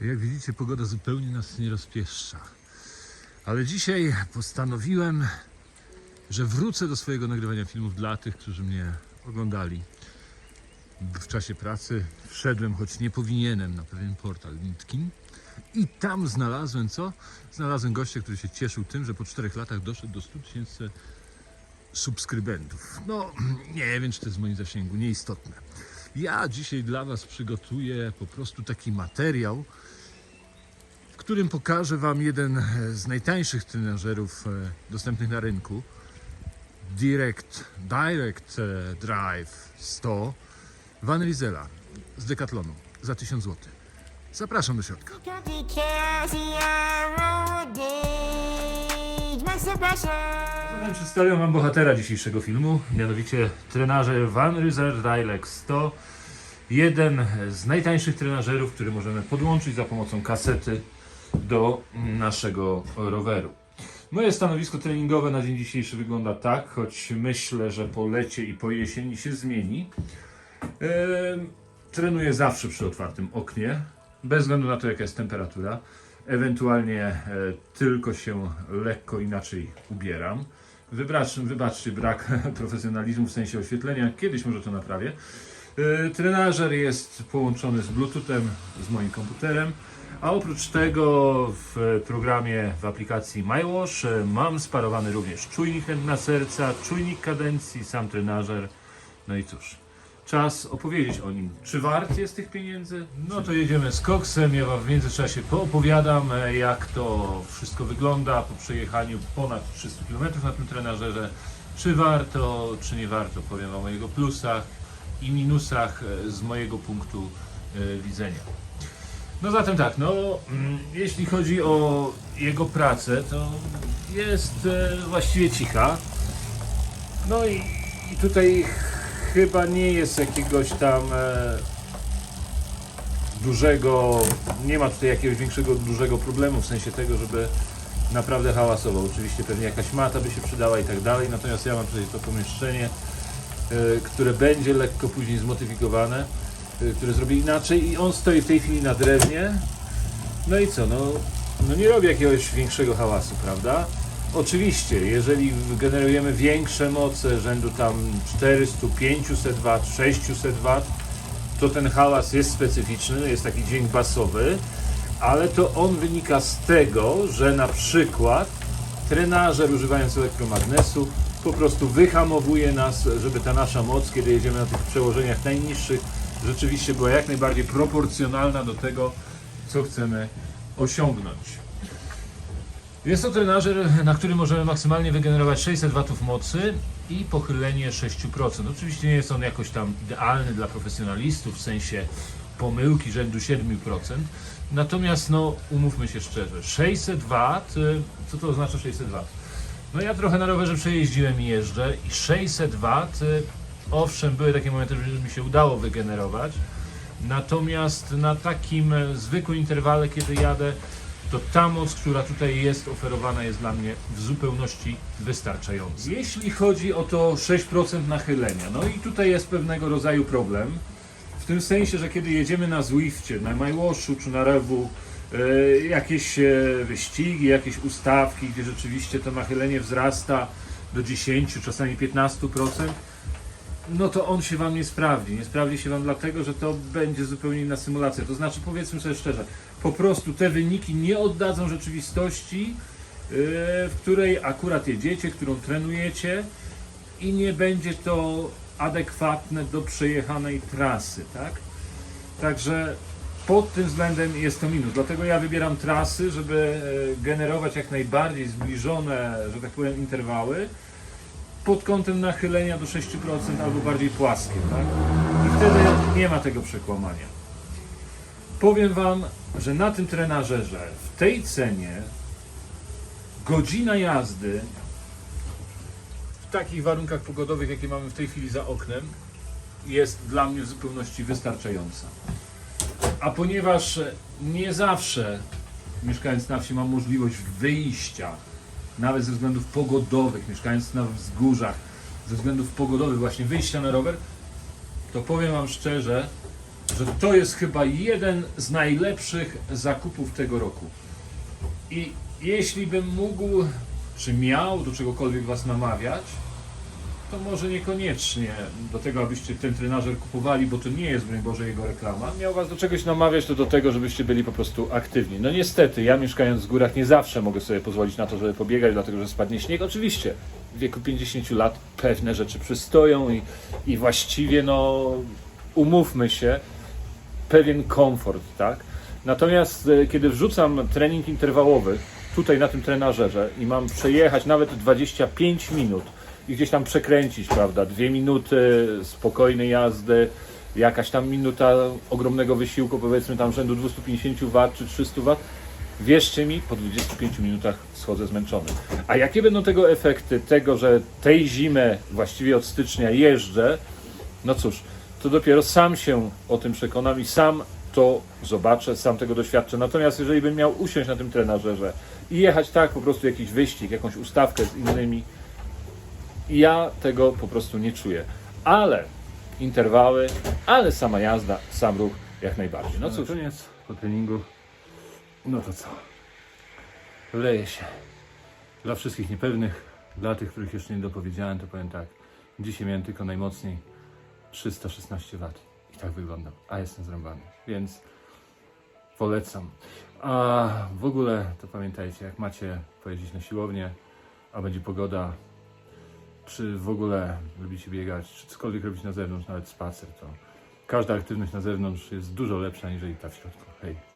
Jak widzicie, pogoda zupełnie nas nie rozpieszcza. Ale dzisiaj postanowiłem, że wrócę do swojego nagrywania filmów dla tych, którzy mnie oglądali. W czasie pracy wszedłem, choć nie powinienem, na pewien portal LinkedIn i tam znalazłem co? Znalazłem gościa, który się cieszył tym, że po czterech latach doszedł do 100 tysięcy subskrybentów. No, nie wiem, czy to jest w moim zasięgu, nieistotne. Ja dzisiaj dla Was przygotuję po prostu taki materiał, którym pokażę Wam jeden e, z najtańszych trenażerów e, dostępnych na rynku. Direct, Direct e, Drive 100 Van Rizela z Decathlonu za 1000 zł. Zapraszam do środka. Zatem przedstawiam Wam bohatera dzisiejszego filmu, mianowicie trenażer Van Ryzer Dilex 100. Jeden z najtańszych trenażerów, który możemy podłączyć za pomocą kasety do naszego roweru. Moje stanowisko treningowe na dzień dzisiejszy wygląda tak, choć myślę, że po lecie i po jesieni się zmieni. Em, Trenuję zawsze przy otwartym oknie, bez względu na to, jaka jest temperatura. Ewentualnie e, tylko się lekko inaczej ubieram. Wybaczcie, wybaczcie brak profesjonalizmu w sensie oświetlenia, kiedyś może to naprawię. E, Trenażer jest połączony z Bluetoothem, z moim komputerem, a oprócz tego w programie, w aplikacji MyWash e, mam sparowany również czujnik na serca, czujnik kadencji, sam trenażer. No i cóż, czas opowiedzieć o nim. Czy wart jest tych pieniędzy? No to jedziemy z koksem. Ja wam w międzyczasie poopowiadam, e, jak to wszystko wygląda po przejechaniu ponad 300 km na tym trenażerze. Czy warto, czy nie warto. Powiem wam o jego plusach i minusach e, z mojego punktu widzenia. No zatem tak, no mm, jeśli chodzi o jego pracę, to jest e, właściwie cicha. No i, i tutaj chyba nie jest jakiegoś tam e, dużego, nie ma tutaj jakiegoś większego, dużego problemu w sensie tego, żeby naprawdę hałasował. Oczywiście pewnie jakaś mata by się przydała i tak dalej, natomiast ja mam tutaj to pomieszczenie, e, które będzie lekko później zmodyfikowane, e, które zrobię inaczej i on stoi w tej chwili na drewnie. No i co, no, no nie robi jakiegoś większego hałasu, prawda? Oczywiście, jeżeli generujemy większe moce rzędu tam 400, 500 W, 600 W, to ten hałas jest specyficzny, jest taki dźwięk basowy, ale to on wynika z tego, że na przykład trenażer używając elektromagnesu po prostu wyhamowuje nas, żeby ta nasza moc, kiedy jedziemy na tych przełożeniach najniższych, rzeczywiście była jak najbardziej proporcjonalna do tego, co chcemy osiągnąć. Jest to trenażer, na którym możemy maksymalnie wygenerować 600 W mocy i pochylenie 6%. Oczywiście nie jest on jakoś tam idealny dla profesjonalistów w sensie pomyłki rzędu 7%. Natomiast no, umówmy się szczerze, 600 W, y, co to oznacza 600 W? No ja trochę na rowerze przejeździłem i jeżdżę i 600 W, owszem, były takie momenty, że mi się udało wygenerować, natomiast na takim zwykłym interwale, kiedy jadę, to ta moc, która tutaj jest oferowana, jest dla mnie w zupełności wystarczająca. Jeśli chodzi o to 6% nachylenia, no i tutaj jest pewnego rodzaju problem. W tym sensie, że kiedy jedziemy na Zwifcie, na MyWashu czy na Rewu, e, jakieś e, wyścigi, jakieś ustawki, gdzie rzeczywiście to nachylenie wzrasta do 10, czasami 15%, no to on się Wam nie sprawdzi. Nie sprawdzi się Wam dlatego, że to będzie zupełnie inna symulacja. To znaczy, powiedzmy sobie szczerze, po prostu te wyniki nie oddadzą rzeczywistości, yy, w której akurat jedziecie, którą trenujecie i nie będzie to adekwatne do przejechanej trasy, tak? Także pod tym względem jest to minus. Dlatego ja wybieram trasy, żeby e, generować jak najbardziej zbliżone, że tak powiem, interwały pod kątem nachylenia do 6% albo bardziej płaskie, tak? I wtedy nie ma tego przekłamania. Powiem Wam, że na tym trenażerze, w tej cenie, godzina jazdy w takich warunkach pogodowych, jakie mamy w tej chwili za oknem, jest dla mnie w zupełności wystarczająca. A ponieważ nie zawsze mieszkając na wsi mam możliwość wyjścia, nawet ze względów pogodowych, mieszkając na wzgórzach, ze względów pogodowych właśnie wyjścia na rower, to powiem Wam szczerze, że to jest chyba jeden z najlepszych zakupów tego roku. I jeśli bym mógł, czy miał do czegokolwiek Was namawiać, to może niekoniecznie do tego, abyście ten trenażer kupowali, bo to nie jest, broń Boże, jego reklama. Miał Was do czegoś namawiać, to do tego, żebyście byli po prostu aktywni. No niestety, ja mieszkając w górach nie zawsze mogę sobie pozwolić na to, żeby pobiegać, dlatego że spadnie śnieg. Oczywiście, w wieku 50 lat pewne rzeczy przystoją i, i właściwie, no, umówmy się, pewien komfort, tak? Natomiast e, kiedy wrzucam trening interwałowy tutaj na tym trenażerze i mam przejechać nawet 25 minut i gdzieś tam przekręcić, prawda? Dwie minuty spokojnej jazdy, jakaś tam minuta ogromnego wysiłku, powiedzmy tam rzędu 250 W czy 300 W, wierzcie mi, po 25 minutach schodzę zmęczony. A jakie będą tego efekty? Tego, że tej zimę właściwie od stycznia jeżdżę, no cóż, to dopiero sam się o tym przekonam i sam to zobaczę, sam tego doświadczę. Natomiast jeżeli bym miał usiąść na tym trenażerze i jechać tak, po prostu jakiś wyścig, jakąś ustawkę z innymi, ja tego po prostu nie czuję. Ale interwały, ale sama jazda, sam ruch jak najbardziej. No cóż, koniec po treningu. No to co? Leje się. Dla wszystkich niepewnych, dla tych, których jeszcze nie dopowiedziałem, to powiem tak. Dzisiaj miałem tylko najmocniej 316 W. I tak wyglądam. A jestem zrąbany. Więc polecam. A w ogóle to pamiętajcie, jak macie pojeździć na siłownię, a będzie pogoda, czy w ogóle lubicie biegać, czy cokolwiek robić na zewnątrz, nawet spacer, to każda aktywność na zewnątrz jest dużo lepsza niż ta w środku. Hej.